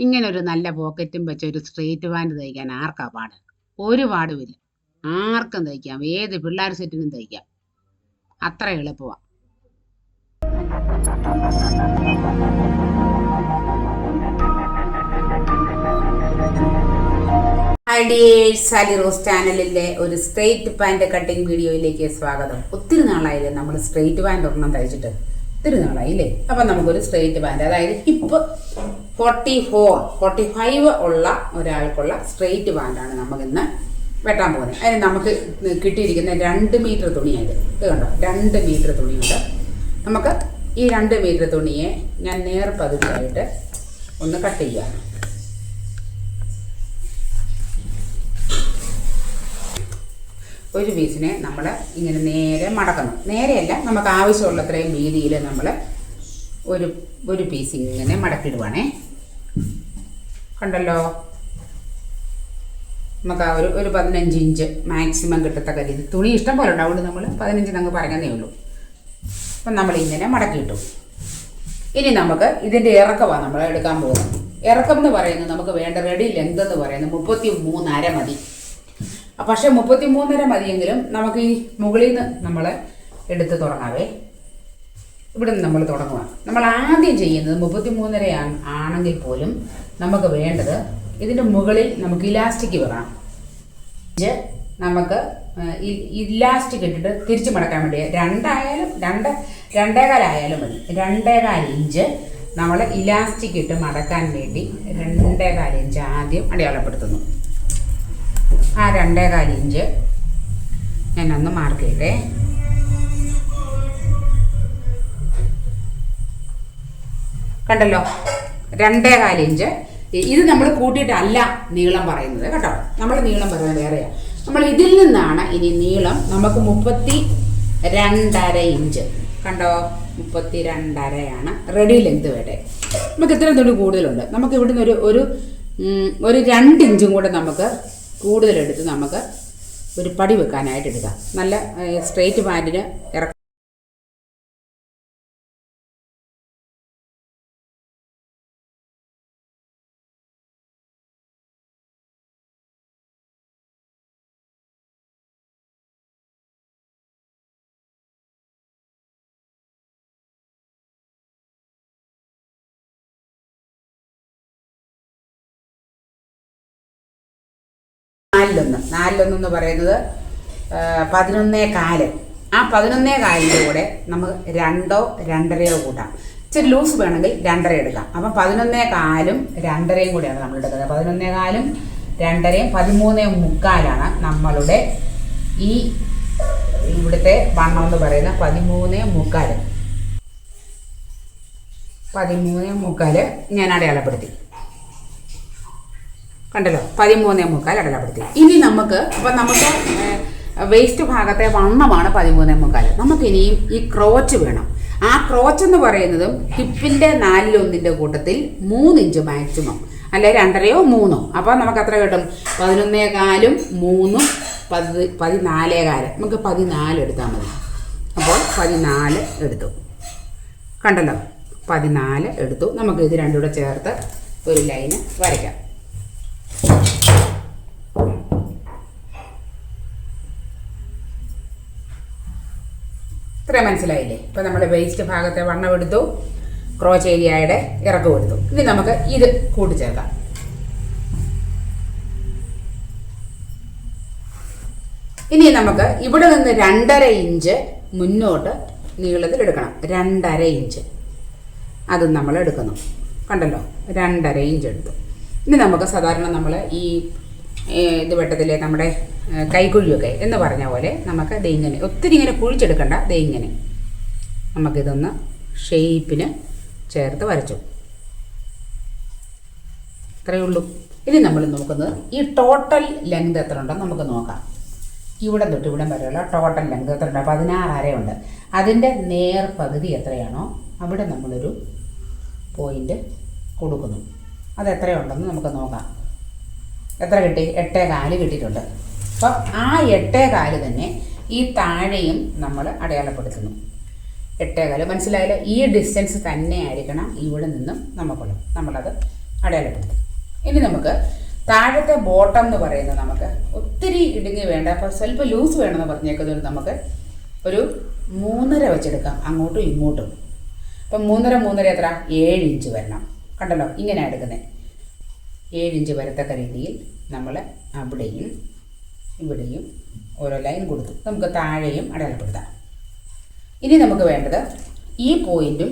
ഇങ്ങനെ ഒരു നല്ല പോക്കറ്റും വെച്ച ഒരു സ്ട്രേറ്റ് പാന്റ് തയ്ക്കാൻ ആർക്കാ പാട്? ഒരു പാടുമില്ല. ആർക്കും തയ്ക്കാം. ഏത് പിള്ളേർ സെറ്റിനും തയ്ക്കാം. അത്ര എളുപ്പമാണ് സാലി റോസ് ചാനലിന്റെ ഒരു സ്ട്രെയിറ്റ് പാന്റ് കട്ടിങ് വീഡിയോയിലേക്ക് സ്വാഗതം. ഒത്തിരി നാളായില്ലേ നമ്മൾ സ്ട്രെയിറ്റ് പാന്റ് ഒരെണ്ണം തയ്ച്ചിട്ട്? ഒത്തിരി നാളായില്ലേ? അപ്പം നമുക്കൊരു സ്ട്രെയിറ്റ് പാന്റ് അതായത് hip forty four forty five ഉള്ള ഒരാൾക്കുള്ള സ്ട്രെയിറ്റ് പാന്റാണ് നമുക്കിന്ന് വെട്ടാൻ പോകുന്നത്. അതിന് നമുക്ക് കിട്ടിയിരിക്കുന്ന രണ്ട് മീറ്റർ തുണിയായത് ഇത് കണ്ടോ? രണ്ട് മീറ്റർ തുണിയുണ്ട്. നമുക്ക് ഈ രണ്ട് മീറ്റർ തുണിയെ ഞാൻ നേർ പതുക്കായിട്ട് ഒന്ന് കട്ട് ചെയ്യാം. ഒരു പീസിനെ നമ്മൾ ഇങ്ങനെ നേരെ മടക്കണം നേരെയല്ല നമുക്ക് ആവശ്യമുള്ളത്രയും വീതിയിൽ നമ്മൾ ഒരു ഒരു പീസ് ഇങ്ങനെ മടക്കിടുവാണേ. കണ്ടല്ലോ നമുക്ക് ഒരു ഒരു പതിനഞ്ച് ഇഞ്ച് മാക്സിമം കിട്ടത്തക്ക രീതി. തുണി ഇഷ്ടം പോലെ ഉണ്ട്. അതുകൊണ്ട് നമ്മൾ പതിനഞ്ച് നമുക്ക് പറഞ്ഞതേ ഉള്ളൂ. അപ്പം നമ്മൾ ഇങ്ങനെ മടക്കി ഇട്ടു. ഇനി നമുക്ക് ഇതിന്റെ ഇറക്കമാണ് നമ്മൾ എടുക്കാൻ പോകുന്നത്. ഇറക്കം എന്ന് പറയുന്നത് നമുക്ക് വേണ്ട റെഡി ലെങ്ത് എന്ന് പറയുന്നത് മുപ്പത്തി മൂന്നര മതി. പക്ഷേ മുപ്പത്തി മൂന്നര മതിയെങ്കിലും നമുക്ക് ഈ മുകളിൽ നിന്ന് നമ്മൾ എടുത്ത് തുടങ്ങാവേ. ഇവിടെ നിന്ന് നമ്മൾ തുടങ്ങുക നമ്മൾ ആദ്യം ചെയ്യുന്നത് മുപ്പത്തി മൂന്നര ആണെങ്കിൽ പോലും നമുക്ക് വേണ്ടത് ഇതിന്റെ മുകളിൽ നമുക്ക് ഇലാസ്റ്റിക് വേണം നമുക്ക് ഇലാസ്റ്റിക് ഇട്ടിട്ട് തിരിച്ചു മടക്കാൻ വേണ്ടി രണ്ടായാലും രണ്ട് രണ്ടേകാലായാലും മതി. രണ്ടേകാൽ ഇഞ്ച് നമ്മൾ ഇലാസ്റ്റിക് ഇട്ട് മടക്കാൻ വേണ്ടി രണ്ടേകാൽ ഇഞ്ച് ആദ്യം അടയാളപ്പെടുത്തുന്നു. ആ രണ്ടേകാൽ ഇഞ്ച് ഞാനൊന്ന് മാർക്ക് ചെയ്തേ കണ്ടല്ലോ? രണ്ടേകാൽ ഇഞ്ച്. ഇത് നമ്മൾ കൂട്ടിയിട്ടല്ല നീളം പറയുന്നത് കേട്ടോ. നമ്മൾ നീളം പറയുന്നത് വേറെയാണ് നമ്മൾ ഇതിൽ നിന്നാണ് ഇനി നീളം നമുക്ക് മുപ്പത്തി രണ്ടര ഇഞ്ച്. കണ്ടോ? മുപ്പത്തി രണ്ടരയാണ്. റെഡി ലെങ്ത് വേണ്ടേ? നമുക്ക് ഇത്രയും തുണി കൂടുതലുണ്ട്. നമുക്ക് ഇവിടുന്ന് ഒരു ഒരു ഒരു രണ്ട് ഇഞ്ചും കൂടെ നമുക്ക് കൂടുതലെടുത്ത് നമുക്ക് ഒരു പടി വെക്കാനായിട്ട് എടുക്കാം. നല്ല സ്ട്രെയിറ്റ് പാന്റിന് ഇറക്കം നാലിലൊന്ന്. നാലിലൊന്ന് എന്ന് പറയുന്നത് പതിനൊന്നേ കാൽ. ആ പതിനൊന്നേ കാലിന്റെ കൂടെ നമുക്ക് രണ്ടോ രണ്ടരയോ കൂട്ടാം. ഇച്ചിരി ലൂസ് വേണമെങ്കിൽ രണ്ടര എടുക്കാം. അപ്പം പതിനൊന്നേ കാലും രണ്ടരയും കൂടെയാണ് നമ്മൾ എടുക്കുന്നത്. പതിനൊന്നേ കാലും രണ്ടരയും പതിമൂന്നേ മുക്കാലാണ് നമ്മളുടെ ഈ ഇവിടുത്തെ വണ്ണം എന്ന് പറയുന്ന പതിമൂന്നേ മുക്കാൽ. പതിമൂന്നേ മുക്കാൽ ഞാൻ അടയാളപ്പെടുത്തി. കണ്ടല്ലോ? പതിമൂന്നേ മുക്കാൽ അടലപ്പെടുത്തി ഇനി നമുക്ക് അപ്പം നമുക്ക് വേസ്റ്റ് ഭാഗത്തെ വണ്ണമാണ് പതിമൂന്നേ മുക്കാൽ. നമുക്ക് ഇനിയും ഈ ക്രോച്ച് വേണം. ആ ക്രോച്ച് എന്ന് പറയുന്നതും ഹിപ്പിന്റെ നാലിലൊന്നിന്റെ കൂട്ടത്തിൽ മൂന്ന് ഇഞ്ച് മാക്സിമം അല്ലെ രണ്ടരയോ മൂന്നോ? അപ്പോൾ നമുക്ക് അത്ര കിട്ടും? പതിനൊന്നേ കാലും മൂന്നും പതി പതിനാലേ കാൽ. നമുക്ക് പതിനാല് എടുത്താൽ മതി. അപ്പോൾ പതിനാല് എടുത്തു. കണ്ടല്ലോ? പതിനാല് എടുത്തു. നമുക്ക് ഇത് രണ്ടും കൂടെ ചേർത്ത് ഒരു ലൈന് വരയ്ക്കാം. ഇത്രയും മനസ്സിലായില്ലേ? ഇപ്പം നമ്മൾ വേസ്റ്റ് ഭാഗത്തെ വണ്ണം എടുത്തു ക്രോച്ച് ഏരിയയുടെ ഇറക്കം എടുത്തു ഇനി നമുക്ക് ഇത് കൂട്ടിച്ചേർക്കാം. ഇനി നമുക്ക് ഇവിടെ നിന്ന് രണ്ടര ഇഞ്ച് മുന്നോട്ട് നീളത്തിൽ എടുക്കണം. രണ്ടര ഇഞ്ച് അതും നമ്മൾ എടുക്കുന്നു. കണ്ടല്ലോ? രണ്ടര ഇഞ്ച് എടുത്തു. ഇനി നമുക്ക് സാധാരണ നമ്മൾ ഈ ഇത് വെട്ടത്തിലെ നമ്മുടെ കൈക്കുഴിയൊക്കെ എന്ന് പറഞ്ഞ പോലെ നമുക്ക് ദേ ഇങ്ങനെ ഒത്തിരി ഇങ്ങനെ കുഴിച്ചെടുക്കണ്ട ദേ ഇങ്ങനെ നമുക്കിതൊന്ന് ഷേപ്പിന് ചേർത്ത് വരച്ചു. ഇത്രയേ ഉള്ളൂ. ഇനി നമ്മൾ നോക്കുന്നത് ഈ ടോട്ടൽ ലെങ്ത് എത്ര ഉണ്ടെന്ന് നമുക്ക് നോക്കാം. ഇവിടെ തൊട്ട് ഇവിടെ വരെയുള്ള ടോട്ടൽ ലെങ്ത് എത്ര ഉണ്ട്? പതിനാറര ഉണ്ട്. അതിന്റെ നേർ പകുതി എത്രയാണോ അവിടെ നമ്മളൊരു പോയിന്റ് കൊടുക്കുന്നു. അത് എത്രയുണ്ടെന്ന് നമുക്ക് നോക്കാം. എത്ര കിട്ടി? എട്ടേ കാൽ കിട്ടിയിട്ടുണ്ട്. അപ്പം ആ എട്ടേ കാൽ തന്നെ ഈ താഴെയും നമ്മൾ അടയാളപ്പെടുത്തുന്നു. എട്ടേ കാൽ മനസ്സിലായാലും ഈ ഡിസ്റ്റൻസ് തന്നെ ആയിരിക്കണം ഇവിടെ നിന്നും നമുക്കുള്ളത്. നമ്മളത് അടയാളപ്പെടുത്തും. ഇനി നമുക്ക് താഴത്തെ ബോട്ടം എന്ന് പറയുന്നത് നമുക്ക് ഒത്തിരി ഇടുങ്ങി വേണ്ട അപ്പോൾ സ്വല്പം ലൂസ് വേണമെന്ന് പറഞ്ഞേക്കുന്നത് നമുക്ക് ഒരു മൂന്നര വെച്ചെടുക്കാം. അങ്ങോട്ടും ഇങ്ങോട്ടും. അപ്പം മൂന്നര മൂന്നര എത്ര? ഏഴ് ഇഞ്ച് വരണം. കണ്ടല്ലോ? ഇങ്ങനെ എടുക്കുന്നത് ഏഴ് ഇഞ്ച് വരത്തക്ക രീതിയിൽ നമ്മൾ അവിടെയും ഇവിടെയും ഓരോ ലൈൻ കൊടുത്തു. നമുക്ക് താഴെയും അടയാളപ്പെടുത്താം. ഇനി നമുക്ക് വേണ്ടത് ഈ പോയിന്റും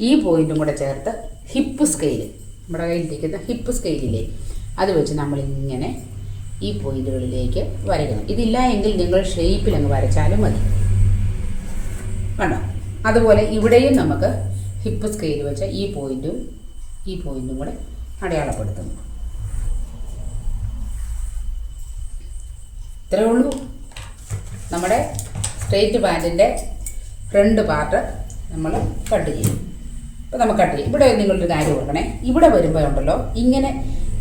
ഈ പോയിന്റും കൂടെ ചേർത്ത് ഹിപ്പ് സ്കെയിൽ നമ്മുടെ കയ്യിലിരിക്കുന്ന ഹിപ്പ് സ്കെയിലില്ലേ അത് വെച്ച് നമ്മളിങ്ങനെ ഈ പോയിന്റുകളിലേക്ക് വരയ്ക്കണം. ഇതില്ല എങ്കിൽ നിങ്ങൾ ഷേപ്പിൽ അങ്ങ് വരച്ചാലും മതി. കണ്ടോ? അതുപോലെ ഇവിടെയും നമുക്ക് ഹിപ്പ് സ്കെയിൽ വെച്ച് ഈ പോയിന്റും ഈ പോയിന്റും കൂടെ അടയാളപ്പെടുത്തുന്നു. ഇത്രയേ ഉള്ളൂ. നമ്മുടെ സ്ട്രെയിറ്റ് പാന്റിന്റെ ഫ്രണ്ട് പാർട്ട് നമ്മൾ കട്ട് ചെയ്യും. അപ്പോൾ നമുക്ക് കട്ട് ചെയ്യും. ഇവിടെ നിങ്ങളൊരു കാര്യം ഓർക്കണേ. ഇവിടെ വരുമ്പോൾ ഉണ്ടല്ലോ ഇങ്ങനെ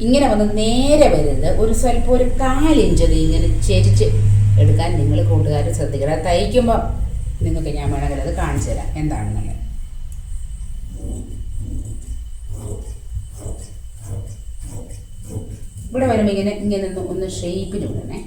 ഇങ്ങനെ വന്ന് നേരെ വരരുത്. ഒരു സ്വല്പം ഒരു കാലിഞ്ച് ഇങ്ങനെ ചെരിച്ച് എടുക്കാൻ നിങ്ങൾ കൂട്ടുകാർ ശ്രദ്ധിക്കണം. തയ്ക്കുമ്പോൾ നിങ്ങൾക്ക് ഞാൻ വേണമെങ്കിൽ അത് കാണിച്ചു തരാം. എന്താണെന്നുള്ളത്. ഇവിടെ വരുമ്പോൾ ഇങ്ങനെ ഇങ്ങനെ ഒന്ന് ഒന്ന് ഷേപ്പിന് വിടണേ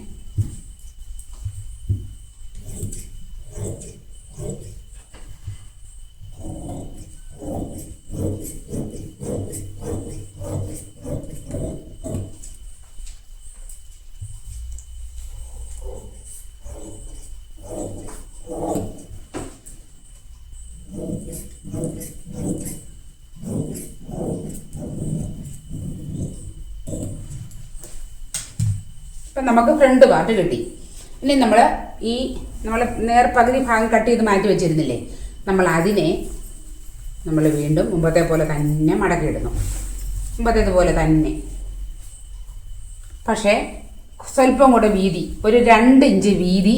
ഇപ്പം നമുക്ക് ഫ്രണ്ട് പാർട്ട് കിട്ടി. ഇനി നമ്മൾ ഈ നമ്മൾ നേർ പകുതി ഭാഗം കട്ട് ചെയ്ത് മാറ്റി വെച്ചിരുന്നില്ലേ? നമ്മൾ അതിനെ നമ്മൾ വീണ്ടും മുമ്പത്തെ പോലെ തന്നെ മടക്കിയിടുന്നു മുമ്പത്തേതുപോലെ തന്നെ. പക്ഷേ സ്വല്പം കൂടെ വീതി ഒരു രണ്ട് ഇഞ്ച് വീതി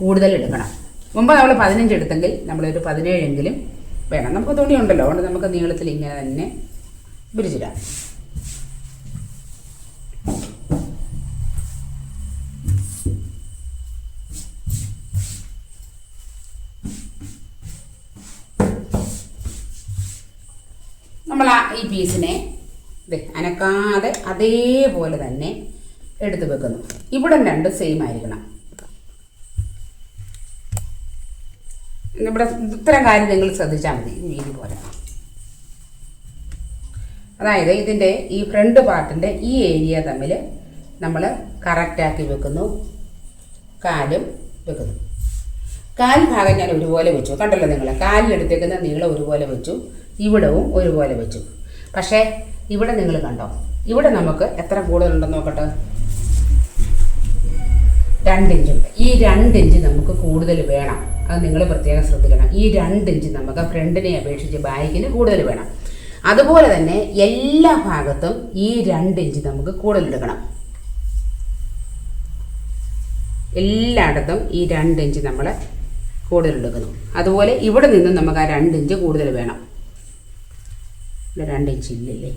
കൂടുതൽ എടുക്കണം. മുമ്പ് നമ്മൾ പതിനഞ്ച് എടുത്തെങ്കിൽ നമ്മളൊരു പതിനേഴെങ്കിലും വേണം. നമുക്ക് തുണി ഉണ്ടല്ലോ അതുകൊണ്ട് നമുക്ക് നീളത്തിൽ ഇങ്ങനെ തന്നെ വിരിച്ചിടാം. നമ്മൾ ആ ഈ പീസിനെ അനക്കാതെ അതേപോലെ തന്നെ എടുത്തു വെക്കുന്നു. ഇവിടെ രണ്ടും സെയിം ആയിരിക്കണം. ഇവിടെ ഇത്തരം കാര്യം നിങ്ങൾ ശ്രദ്ധിച്ചാൽ മതി. മീതി പോലെ. അതായത് ഇതിന്റെ ഈ ഫ്രണ്ട് പാർട്ടിന്റെ ഈ ഏരിയ തമ്മിൽ നമ്മൾ കറക്റ്റാക്കി വെക്കുന്നു. കാലും വെക്കുന്നു. കാൽ ഭാഗം ഞാൻ ഒരുപോലെ വെച്ചു. കണ്ടല്ലോ നിങ്ങൾ കാലിലെടുത്തേക്കുന്ന നീളം ഒരുപോലെ വെച്ചു. ഇവിടവും ഒരുപോലെ വെച്ചു. പക്ഷേ ഇവിടെ നിങ്ങൾ കണ്ടോ? ഇവിടെ നമുക്ക് എത്ര കൂടുതലുണ്ടെന്ന് നോക്കട്ടെ? രണ്ടിഞ്ച് ഈ രണ്ടിഞ്ച് നമുക്ക് കൂടുതൽ വേണം. അത് നിങ്ങൾ പ്രത്യേകം ശ്രദ്ധിക്കണം. ഈ രണ്ടിഞ്ച് നമുക്ക് ഫ്രണ്ടിനെ അപേക്ഷിച്ച് ബാക്കിന് കൂടുതൽ വേണം. അതുപോലെ തന്നെ എല്ലാ ഭാഗത്തും ഈ രണ്ടിഞ്ച് നമുക്ക് കൂടുതൽ എടുക്കണം. എല്ലായിടത്തും ഈ രണ്ടിഞ്ച് നമ്മൾ കൂടുതൽ എടുക്കുന്നു. അതുപോലെ ഇവിടെ നിന്നും നമുക്ക് ആ രണ്ടിഞ്ച് കൂടുതൽ വേണം. ഇവിടെ രണ്ടിഞ്ച് ഇല്ലല്ലേ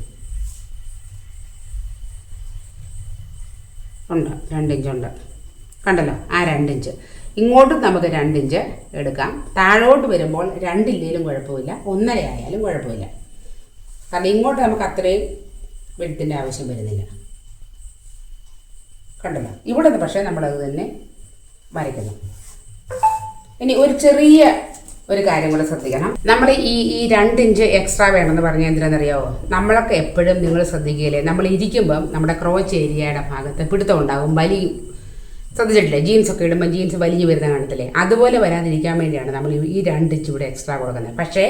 ഉണ്ട് രണ്ടിഞ്ചുണ്ട് കണ്ടല്ലോ? ആ രണ്ടിഞ്ച് ഇങ്ങോട്ടും നമുക്ക് രണ്ടിഞ്ച് എടുക്കാം. താഴോട്ട് വരുമ്പോൾ രണ്ടില്ലേലും കുഴപ്പമില്ല. ഒന്നര ആയാലും കുഴപ്പമില്ല. കാരണം ഇങ്ങോട്ട് നമുക്ക് അത്രയും വെളുത്തിന്റെ ആവശ്യം വരുന്നില്ല. കണ്ടല്ലോ? ഇവിടെ പക്ഷേ നമ്മളത് തന്നെ വരയ്ക്കുന്നു. ഇനി ഒരു ചെറിയ ഒരു കാര്യം കൂടെ ശ്രദ്ധിക്കണം. നമ്മൾ ഈ ഈ രണ്ട് ഇഞ്ച് എക്സ്ട്രാ വേണമെന്ന് പറഞ്ഞാൽ എന്തിനാണെന്നറിയാവോ? നമ്മളൊക്കെ എപ്പോഴും നിങ്ങൾ ശ്രദ്ധിക്കുകയില്ലേ? നമ്മൾ ഇരിക്കുമ്പം നമ്മുടെ ക്രോച്ച് ഏരിയയുടെ ഭാഗത്ത് പിടുത്തം ഉണ്ടാകും വലിയും. ശ്രദ്ധിച്ചിട്ടില്ലേ? ജീൻസ് ഒക്കെ ഇടുമ്പോൾ ജീൻസ് വലിഞ്ഞു വരുന്ന കാണത്തില്ലേ? അതുപോലെ വരാതിരിക്കാൻ വേണ്ടിയാണ് നമ്മൾ ഈ രണ്ട് ഇഞ്ച് ഇവിടെ എക്സ്ട്രാ കൊടുക്കുന്നത്. പക്ഷേ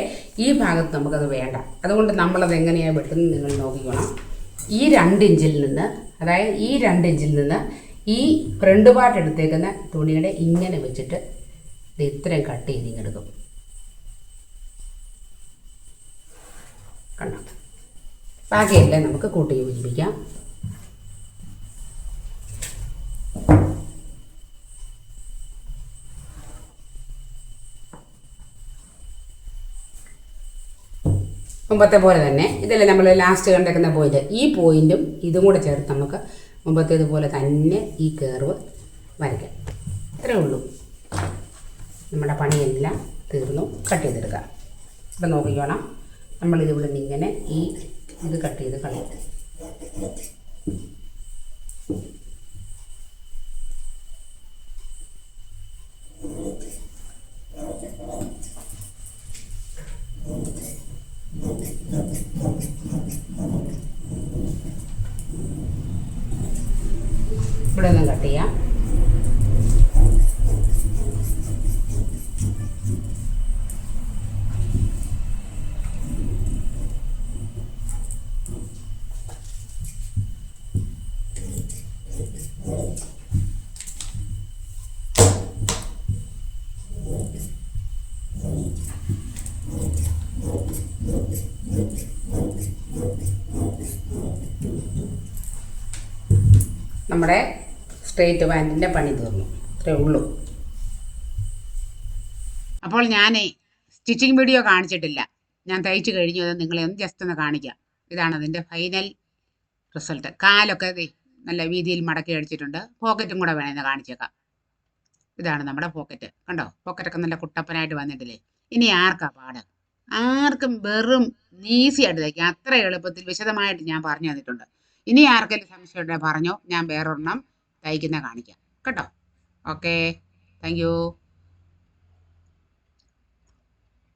ഈ ഭാഗത്ത് നമുക്കത് വേണ്ട. അതുകൊണ്ട് നമ്മളത് എങ്ങനെയാണ് വെട്ടുന്നത് നിങ്ങൾ നോക്കിക്കണം. ഈ രണ്ട് ഇഞ്ചിൽ നിന്ന് അതായത് ഈ രണ്ട് ഇഞ്ചിൽ നിന്ന് ഈ ഫ്രണ്ട് പാർട്ട് എടുത്തേക്കുന്ന തുണിയുടെ ഇങ്ങനെ വെച്ചിട്ട് ഇത് ഇത്രയും കട്ട് ചെയ്ത് ഇങ്ങെടുക്കും കണ്ടോ ബാക്കിയെല്ലാം നമുക്ക് കൂട്ടി യോജിപ്പിക്കാം. മുമ്പത്തെ പോലെ തന്നെ ഇതല്ലേ നമ്മൾ ലാസ്റ്റ് കണ്ടേക്കുന്ന പോയിന്റ് ഈ പോയിന്റും ഇതും കൂടെ ചേർത്ത് നമുക്ക് മുമ്പത്തേതുപോലെ തന്നെ ഈ കേർവ് വരയ്ക്കാം. ഇത്രേ ഉള്ളൂ. നമ്മുടെ പണിയെല്ലാം തീർന്നു. കട്ട് ചെയ്തെടുക്കാം. ഇപ്പം നോക്കിക്കോണം. നമ്മളിതിവിടെ നിന്ന് ഇങ്ങനെ ഈ ഇത് കട്ട് ചെയ്ത് കളയാം. നമ്മുടെ സ്ട്രേറ്റ് പാന്റിന്റെ പണി തീർന്നു. അത്രേ ഉള്ളൂ. അപ്പോൾ ഞാൻ സ്റ്റിച്ചിങ് വീഡിയോ കാണിച്ചിട്ടില്ല. ഞാൻ തയ്ച്ചു കഴിഞ്ഞു അത് നിങ്ങളെ ഒന്ന് ജസ്റ്റ് ഒന്ന് കാണിക്കാം. ഇതാണ് അതിന്റെ ഫൈനൽ റിസൾട്ട് കാലൊക്കെ നല്ല വീതിയിൽ മടക്കി അടിച്ചിട്ടുണ്ട്. പോക്കറ്റും കൂടെ വേണമെന്ന് കാണിച്ചേക്കാം. ഇതാണ് നമ്മുടെ പോക്കറ്റ് കണ്ടോ? പോക്കറ്റൊക്കെ നല്ല കുട്ടപ്പനായിട്ട് വന്നിട്ടില്ലേ? ഇനി ആർക്കാ പാട്? ആർക്കും വെറും ഈസി ആയിട്ട് തയ്ക്കാം അത്ര എളുപ്പത്തിൽ വിശദമായിട്ട് ഞാൻ പറഞ്ഞു തന്നിട്ടുണ്ട്. ഇനി ആർക്കെങ്കിലും സംശയം ഉണ്ടെങ്കിൽ പറഞ്ഞോ. ഞാൻ വേറൊരെണ്ണം തയ്ക്കുന്ന കാണിക്കാം. കേട്ടോ? Okay thank